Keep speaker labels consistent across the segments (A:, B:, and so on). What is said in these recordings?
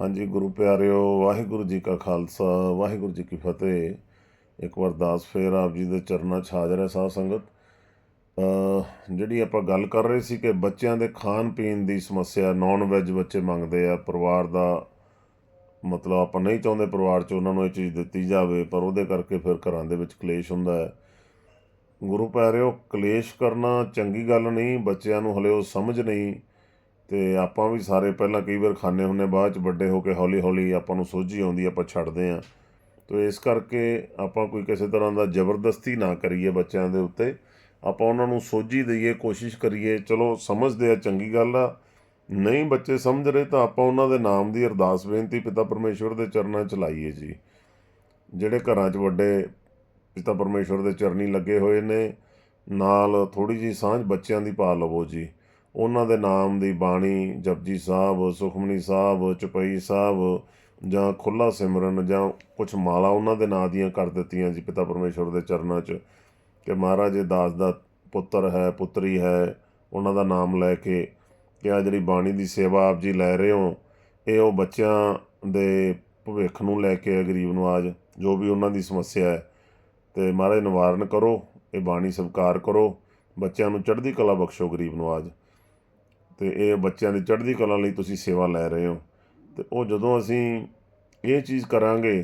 A: ਹਾਂਜੀ, ਗੁਰੂ ਪਿਆਰਿਓ, ਵਾਹਿਗੁਰੂ ਜੀ ਕਾ ਖਾਲਸਾ, ਵਾਹਿਗੁਰੂ ਜੀ ਕੀ ਫਤਿਹ। ਇੱਕ ਵਾਰ ਦਾਸ ਫੇਰ ਆਪ ਜੀ ਦੇ ਚਰਨਾਂ 'ਚ ਹਾਜ਼ਰ ਹੈ ਸਾਧ ਸੰਗਤ। ਜਿਹੜੀ ਆਪਾਂ ਗੱਲ ਕਰ ਰਹੇ ਸੀ ਕਿ ਬੱਚਿਆਂ ਦੇ ਖਾਣ ਪੀਣ ਦੀ ਸਮੱਸਿਆ ਨਾਨ ਵੈਜ ਬੱਚੇ ਮੰਗਦੇ ਆ, ਪਰਿਵਾਰ ਦਾ ਮਤਲਬ ਆਪਾਂ ਨਹੀਂ ਚਾਹੁੰਦੇ ਪਰਿਵਾਰ 'ਚ ਉਹਨਾਂ ਨੂੰ ਇਹ ਚੀਜ਼ ਦਿੱਤੀ ਜਾਵੇ, ਪਰ ਉਹਦੇ ਕਰਕੇ ਫਿਰ ਘਰਾਂ ਦੇ ਵਿੱਚ ਕਲੇਸ਼ ਹੁੰਦਾ ਹੈ। ਗੁਰੂ ਪਿਆਰਿਓ, ਕਲੇਸ਼ ਕਰਨਾ ਚੰਗੀ ਗੱਲ ਨਹੀਂ, ਬੱਚਿਆਂ ਨੂੰ ਹਲੇ ਉਹ ਸਮਝ ਨਹੀਂ। ਅਤੇ ਆਪਾਂ ਵੀ ਸਾਰੇ ਪਹਿਲਾਂ ਕਈ ਵਾਰ ਖਾਣੇ ਹੁੰਨੇ ਬਾਅਦ ਚ ਵੱਡੇ ਹੋ ਕੇ ਹੌਲੀ ਹੌਲੀ ਆਪਾਂ ਨੂੰ ਸੋਝੀ ਆਉਂਦੀ ਆਪਾਂ ਛੱਡਦੇ ਹਾਂ। ਤੋ ਇਸ ਕਰਕੇ ਆਪਾਂ ਕੋਈ ਕਿਸੇ ਤਰ੍ਹਾਂ ਦਾ ਜ਼ਬਰਦਸਤੀ ਨਾ ਕਰੀਏ ਬੱਚਿਆਂ ਦੇ ਉੱਤੇ। ਆਪਾਂ ਉਹਨਾਂ ਨੂੰ ਸੋਝੀ ਦਈਏ, ਕੋਸ਼ਿਸ਼ ਕਰੀਏ, ਚਲੋ ਸਮਝਦੇ ਆ, ਚੰਗੀ ਗੱਲ ਆ। ਨਹੀਂ ਬੱਚੇ ਸਮਝ ਰਹੇ ਤਾਂ ਆਪਾਂ ਉਹਨਾਂ ਦੇ ਨਾਮ ਦੀ ਅਰਦਾਸ ਬੇਨਤੀ ਪਿਤਾ ਪਰਮੇਸ਼ਵਰ ਦੇ ਚਰਨਾਂ 'ਚ ਲਾਈਏ ਜੀ। ਜਿਹੜੇ ਘਰਾਂ 'ਚ ਵੱਡੇ ਪਿਤਾ ਪਰਮੇਸ਼ਵਰ ਦੇ ਚਰਨੀ ਲੱਗੇ ਹੋਏ ਨੇ, ਨਾਲ ਥੋੜੀ ਜੀ ਸਾਂਝ ਬੱਚਿਆਂ ਦੀ ਪਾ ਲਵੋ ਜੀ। ਉਹਨਾਂ ਦੇ ਨਾਮ ਦੀ ਬਾਣੀ, ਜਪਜੀ ਸਾਹਿਬ, ਸੁਖਮਨੀ ਸਾਹਿਬ, ਚਪਈ ਸਾਹਿਬ ਜਾਂ ਖੁੱਲਾ ਸਿਮਰਨ ਜਾਂ ਕੁਝ ਮਾਲਾ ਉਹਨਾਂ ਦੇ ਨਾਂ ਦੀਆਂ ਕਰ ਦਿੱਤੀਆਂ ਜੀ ਪਿਤਾ ਪਰਮੇਸ਼ਵਰ ਦੇ ਚਰਨਾਂ 'ਚ। ਕਿ ਮਹਾਰਾਜ ਇਹ ਦਾਸ ਦਾ ਪੁੱਤਰ ਹੈ, ਪੁੱਤਰੀ ਹੈ, ਉਹਨਾਂ ਦਾ ਨਾਮ ਲੈ ਕੇ ਕਿ ਆ ਜਿਹੜੀ ਬਾਣੀ ਦੀ ਸੇਵਾ ਆਪ ਜੀ ਲੈ ਰਹੇ ਹੋ, ਇਹ ਉਹ ਬੱਚਿਆਂ ਦੇ ਭਵਿੱਖ ਨੂੰ ਲੈ ਕੇ ਹੈ, ਗਰੀਬ ਨਵਾਜ ਜੋ ਵੀ ਉਹਨਾਂ ਦੀ ਸਮੱਸਿਆ ਹੈ। ਤੇ ਮਹਾਰਾਜ ਨਿਵਾਰਨ ਕਰੋ, ਇਹ ਬਾਣੀ ਸਵੀਕਾਰ ਕਰੋ, ਬੱਚਿਆਂ ਨੂੰ ਚੜ੍ਹਦੀ ਕਲਾ ਬਖਸ਼ੋ, ਗਰੀਬ ਨਵਾਜ ਅਤੇ ਇਹ ਬੱਚਿਆਂ ਦੀ ਚੜ੍ਹਦੀ ਕਲਾ ਲਈ ਤੁਸੀਂ ਸੇਵਾ ਲੈ ਰਹੇ ਹੋ। ਅਤੇ ਉਹ ਜਦੋਂ ਅਸੀਂ ਇਹ ਚੀਜ਼ ਕਰਾਂਗੇ,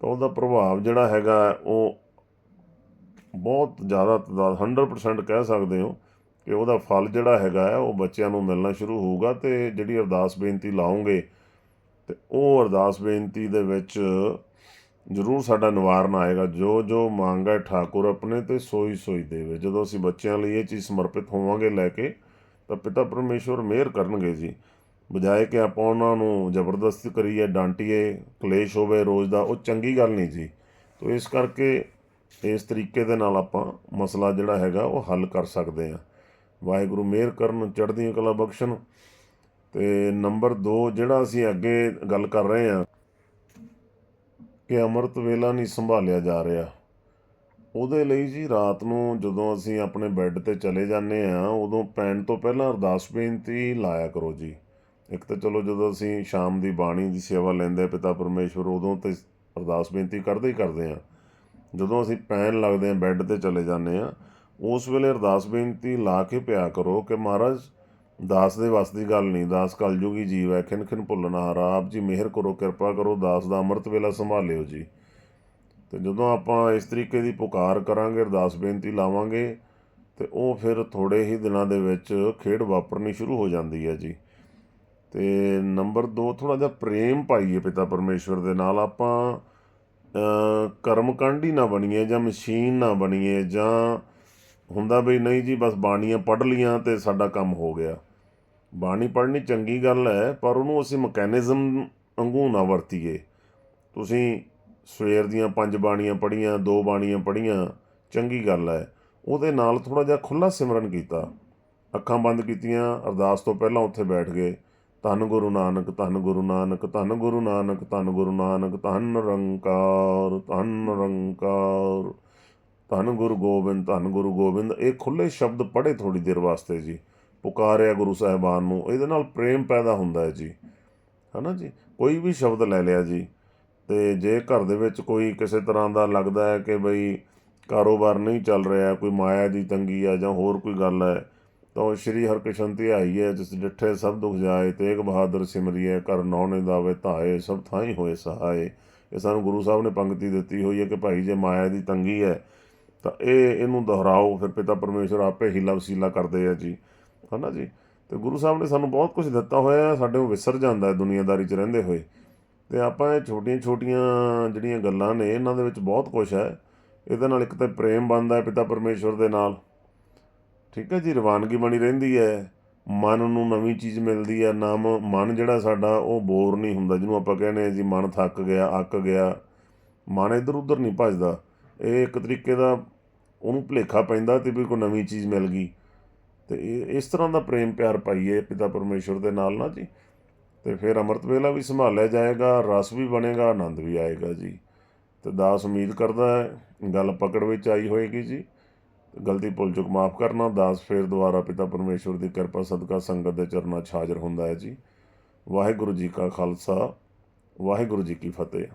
A: ਤਾਂ ਉਹਦਾ ਪ੍ਰਭਾਵ ਜਿਹੜਾ ਹੈਗਾ, ਉਹ ਬਹੁਤ ਜ਼ਿਆਦਾ ਤਾਦਾਦ 100% ਕਹਿ ਸਕਦੇ ਹੋ ਕਿ ਉਹਦਾ ਫਲ ਜਿਹੜਾ ਹੈਗਾ ਹੈ, ਉਹ ਬੱਚਿਆਂ ਨੂੰ ਮਿਲਣਾ ਸ਼ੁਰੂ ਹੋਊਗਾ ਤੇ ਜਿਹੜੀ ਅਰਦਾਸ ਬੇਨਤੀ ਲਾਉਂਗੇ, ਤੇ ਉਹ ਅਰਦਾਸ ਬੇਨਤੀ ਦੇ ਵਿੱਚ ਜ਼ਰੂਰ ਸਾਡਾ ਨਿਵਾਰਨ ਆਏਗਾ। ਜੋ ਜੋ ਮੰਗੈ ਠਾਕੁਰ ਆਪਣੇ ਤੇ ਸੋਈ ਸੋਈ ਦੇਵੇ। ਜਦੋਂ ਅਸੀਂ ਬੱਚਿਆਂ ਲਈ ਇਹ ਚੀਜ਼ ਸਮਰਪਿਤ ਹੋਵਾਂਗੇ ਲੈ ਕੇ ਤਾਂ ਪਿਤਾ ਪਰਮੇਸ਼ਵਰ ਮਿਹਰ ਕਰਨਗੇ ਜੀ। ਬਜਾਏ ਕਿ ਆਪਾਂ ਉਹਨਾਂ ਨੂੰ ਜ਼ਬਰਦਸਤੀ ਕਰੀਏ, ਡਾਂਟੀਏ, ਕਲੇਸ਼ ਹੋਵੇ ਰੋਜ਼ ਦਾ, ਉਹ ਚੰਗੀ ਗੱਲ ਨਹੀਂ ਜੀ। ਤੋ ਇਸ ਕਰਕੇ ਇਸ ਤਰੀਕੇ ਦੇ ਨਾਲ ਆਪਾਂ ਮਸਲਾ ਜਿਹੜਾ ਹੈਗਾ ਉਹ ਹੱਲ ਕਰ ਸਕਦੇ ਹਾਂ। ਵਾਹਿਗੁਰੂ ਮਿਹਰ ਕਰਨ, ਚੜ੍ਹਦੀਆਂ ਕਲਾ ਬਖਸ਼ਣ। ਤੇ ਨੰਬਰ 2 ਜਿਹੜਾ ਅਸੀਂ ਅੱਗੇ ਗੱਲ ਕਰ ਰਹੇ ਹਾਂ ਕਿ ਅੰਮ੍ਰਿਤ ਵੇਲਾ ਨਹੀਂ ਸੰਭਾਲਿਆ ਜਾ ਰਿਹਾ। ਉਹਦੇ ਲਈ ਜੀ ਰਾਤ ਨੂੰ ਜਦੋਂ ਅਸੀਂ ਆਪਣੇ ਬੈੱਡ ਤੇ ਚਲੇ ਜਾਂਦੇ ਆ ਉਦੋਂ ਪੈਣ ਤੋਂ ਪਹਿਲਾਂ ਅਰਦਾਸ ਬੇਨਤੀ ਲਾਇਆ ਕਰੋ ਜੀ। ਇੱਕ ਤਾਂ ਚਲੋ ਜਦੋਂ ਅਸੀਂ ਸ਼ਾਮ ਦੀ ਬਾਣੀ ਦੀ ਸੇਵਾ ਲੈਂਦੇ ਆ ਪਿਤਾ ਪਰਮੇਸ਼ਵਰ ਉਦੋਂ ਤੇ ਅਰਦਾਸ ਬੇਨਤੀ ਕਰਦੇ ਹੀ ਕਰਦੇ ਆ ਜਦੋਂ ਅਸੀਂ ਪੈਣ ਲੱਗਦੇ ਆ ਬੈੱਡ ਤੇ ਚਲੇ ਜਾਂਦੇ ਆ ਉਸ ਵੇਲੇ ਅਰਦਾਸ ਬੇਨਤੀ ਲਾ ਕੇ ਪਿਆ ਕਰੋ ਕਿ ਮਹਾਰਾਜ, ਦਾਸ ਦੇ ਵਸ ਦੀ ਗੱਲ ਨਹੀਂ, ਦਾਸ ਕਲਯੁਗੀ ਜੀਵ ਹੈ ਖਿਨ ਖਿਨ ਭੁੱਲਣਾ, ਆਪ ਜੀ ਮਿਹਰ ਕਰੋ, ਕਿਰਪਾ ਕਰੋ, ਦਾਸ ਦਾ ਅੰਮ੍ਰਿਤ ਵੇਲਾ ਸੰਭਾਲਿਓ ਜੀ। ਅਤੇ ਜਦੋਂ ਆਪਾਂ ਇਸ ਤਰੀਕੇ ਦੀ ਪੁਕਾਰ ਕਰਾਂਗੇ ਅਰਦਾਸ ਬੇਨਤੀ ਲਾਵਾਂਗੇ ਤੇ ਉਹ ਫਿਰ ਥੋੜ੍ਹੇ ਹੀ ਦਿਨਾਂ ਦੇ ਵਿੱਚ ਖੇਡ ਵਾਪਰਨੀ ਸ਼ੁਰੂ ਹੋ ਜਾਂਦੀ ਹੈ ਜੀ। ਤੇ ਨੰਬਰ 2 ਥੋੜਾ ਜਿਹਾ ਪ੍ਰੇਮ ਪਾਈਏ ਪਿਤਾ ਪਰਮੇਸ਼ਵਰ ਦੇ ਨਾਲ। ਆਪਾਂ ਅ, ਕਰਮਕਾਂਡੀ ਨਾ ਬਣੀਏ ਜਾਂ ਮਸ਼ੀਨ ਨਾ ਬਣੀਏ ਜਾਂ ਹੁੰਦਾ ਵੀ ਨਹੀਂ ਜੀ ਬਸ ਬਾਣੀਆਂ ਪੜ੍ਹ ਲੀਆਂ ਤੇ ਸਾਡਾ ਕੰਮ ਹੋ ਗਿਆ। ਬਾਣੀ ਪੜ੍ਹਨੀ ਚੰਗੀ ਗੱਲ ਹੈ ਪਰ ਉਹਨੂੰ ਅਸੀਂ ਮਕੈਨਿਜ਼ਮ ਵਾਂਗੂ ਨਾ ਵਰਤੀਏ। ਤੁਸੀਂ ਸਵੇਰ ਦੀਆਂ ਪੰਜ ਬਾਣੀਆਂ ਪੜ੍ਹੀਆਂ, ਦੋ ਬਾਣੀਆਂ ਪੜ੍ਹੀਆਂ, ਚੰਗੀ ਗੱਲ ਹੈ ਉਹਦੇ ਨਾਲ ਥੋੜਾ ਜਿਹਾ ਖੁੱਲਾ ਸਿਮਰਨ ਕੀਤਾ। ਅੱਖਾਂ ਬੰਦ ਕੀਤੀਆਂ, ਅਰਦਾਸ ਤੋਂ ਪਹਿਲਾਂ ਉੱਥੇ ਬੈਠ ਗਏ। ਧੰਨ ਗੁਰੂ ਨਾਨਕ, ਧੰਨ ਗੁਰੂ ਨਾਨਕ, ਧੰਨ ਗੁਰੂ ਨਾਨਕ, ਧੰਨ ਗੁਰੂ ਨਾਨਕ, ਧੰਨ ਨਿਰੰਕਾਰ, ਧੰਨ ਰੰਕਾਰ ਧੰਨ ਗੁਰੂ ਗੋਬਿੰਦ, ਧੰਨ ਗੁਰੂ ਗੋਬਿੰਦ। ਇਹ ਖੁੱਲੇ ਸ਼ਬਦ ਪੜ੍ਹੇ ਥੋੜੀ ਦੇਰ ਵਾਸਤੇ ਜੀ। ਪੁਕਾਰਿਆ ਗੁਰੂ ਸਾਹਿਬਾਨ ਨੂੰ। ਇਹਦੇ ਨਾਲ ਪ੍ਰੇਮ ਪੈਦਾ ਹੁੰਦਾ ਹੈ ਜੀ। ਹਨਾ ਜੀ? ਕੋਈ ਵੀ ਸ਼ਬਦ ਲੈ ਲਿਆ ਜੀ। ਅਤੇ ਜੇ ਘਰ ਦੇ ਵਿੱਚ ਕੋਈ ਕਿਸੇ ਤਰ੍ਹਾਂ ਦਾ ਲੱਗਦਾ ਹੈ ਕਿ ਬਈ ਕਾਰੋਬਾਰ ਨਹੀਂ ਚੱਲ ਰਿਹਾ, ਕੋਈ ਮਾਇਆ ਦੀ ਤੰਗੀ ਆ ਜਾਂ ਹੋਰ ਕੋਈ ਗੱਲ ਹੈ, ਤਾਂ ਸ਼੍ਰੀ ਹਰਕ੍ਰਿਸ਼ਨ ਧਿਆਈ ਹੈ, ਜਿਸ ਡਿਠੇ ਸਭ ਦੁਖ ਜਾਏ, ਤੇਗ ਬਹਾਦਰ ਸਿਮਰੀਏ ਕਰ ਨੌਨੇ ਦਾਵੇ ਧਾਏ, ਸਭ ਥਾਈ ਹੋਏ ਸਹਾਏ। ਇਹ ਸਾਨੂੰ ਗੁਰੂ ਸਾਹਿਬ ਨੇ ਪੰਕਤੀ ਦਿੱਤੀ ਹੋਈ ਹੈ ਕਿ ਭਾਈ ਜੇ ਮਾਇਆ ਦੀ ਤੰਗੀ ਹੈ, ਤਾਂ ਇਹ ਇਹਨੂੰ ਦੁਹਰਾਓ, ਫਿਰ ਪਿਤਾ ਪਰਮੇਸ਼ਰ ਆਪੇ ਹੀਲਾ ਵਸੀਲਾ ਕਰਦੇ ਆ ਜੀ। ਹਨਾ ਜੀ? ਤੇ ਗੁਰੂ ਸਾਹਿਬ ਨੇ ਸਾਨੂੰ ਬਹੁਤ ਕੁਝ ਦਿੱਤਾ ਹੋਇਆ, ਸਾਡੇ ਉਹ ਵਿਸਰ ਜਾਂਦਾ ਹੈ ਦੁਨੀਆਦਾਰੀ 'ਚ ਰਹਿੰਦੇ ਹੋਏ। ਤੇ ਆਪਾਂ ਇਹ ਛੋਟੀਆਂ ਛੋਟੀਆਂ ਜਿਹੜੀਆਂ ਗੱਲਾਂ ਨੇ, ਇਹਨਾਂ ਦੇ ਵਿੱਚ ਬਹੁਤ ਕੁਝ ਹੈ। ਇਹਦੇ ਨਾਲ ਇੱਕ ਤਾਂ ਪ੍ਰੇਮ ਬਣਦਾ ਹੈ ਪਿਤਾ ਪਰਮੇਸ਼ਵਰ ਦੇ ਨਾਲ। ਠੀਕ ਹੈ ਜੀ, ਰਵਾਨਗੀ ਬਣੀ ਰਹਿੰਦੀ ਹੈ। ਮਨ ਨੂੰ ਨਵੀਂ ਚੀਜ਼ ਮਿਲਦੀ ਹੈ। ਨਾਮ, ਮਨ ਜਿਹੜਾ ਸਾਡਾ, ਉਹ ਬੋਰ ਨਹੀਂ ਹੁੰਦਾ। ਜਿਹਨੂੰ ਆਪਾਂ ਕਹਿੰਦੇ ਆ ਜੀ, ਮਨ ਥੱਕ ਗਿਆ, ਅੱਕ ਗਿਆ। ਮਨ ਇੱਧਰ ਉੱਧਰ ਨਹੀਂ ਭੱਜਦਾ। ਇਹ ਇੱਕ ਤਰੀਕੇ ਦਾ ਉਹਨੂੰ ਭੁਲੇਖਾ ਪੈਂਦਾ ਤੇ ਵੀ ਕੋਈ ਨਵੀਂ ਚੀਜ਼ ਮਿਲ ਗਈ। ਤੇ ਇਹ, ਇਸ ਤਰ੍ਹਾਂ ਦਾ ਪ੍ਰੇਮ ਪਿਆਰ ਪਾਈਏ ਪਿਤਾ ਪਰਮੇਸ਼ਵਰ ਦੇ ਨਾਲ ਨਾ ਜੀ। ਤੇ ਫਿਰ ਅੰਮ੍ਰਿਤ ਵੇਲਾ ਵੀ ਸੰਭਾਲਿਆ ਜਾਏਗਾ, ਰਸ ਵੀ ਬਣੇਗਾ, ਆਨੰਦ ਵੀ ਆਏਗਾ ਜੀ। ਤੇ ਦਾਸ ਉਮੀਦ ਕਰਦਾ ਹੈ, ਗੱਲ ਪਕੜ ਵਿੱਚ ਆਈ ਹੋਏਗੀ ਜੀ। ਗਲਤੀ ਭੁੱਲ ਚੁੱਕ ਮਾਫ ਕਰਨਾ, ਦਾਸ ਫੇਰ ਦੁਬਾਰਾ ਪਿਤਾ ਪਰਮੇਸ਼ਵਰ ਦੀ ਕਿਰਪਾ, ਸਦਕਾ, ਸੰਗਤ ਦੇ ਚਰਨਾਂ 'ਚ ਹਾਜ਼ਰ ਹੁੰਦਾ ਹੈ ਜੀ। ਵਾਹਿਗੁਰੂ ਜੀ ਕਾ ਖਾਲਸਾ, ਵਾਹਿਗੁਰੂ ਜੀ ਕੀ ਫਤਿਹ।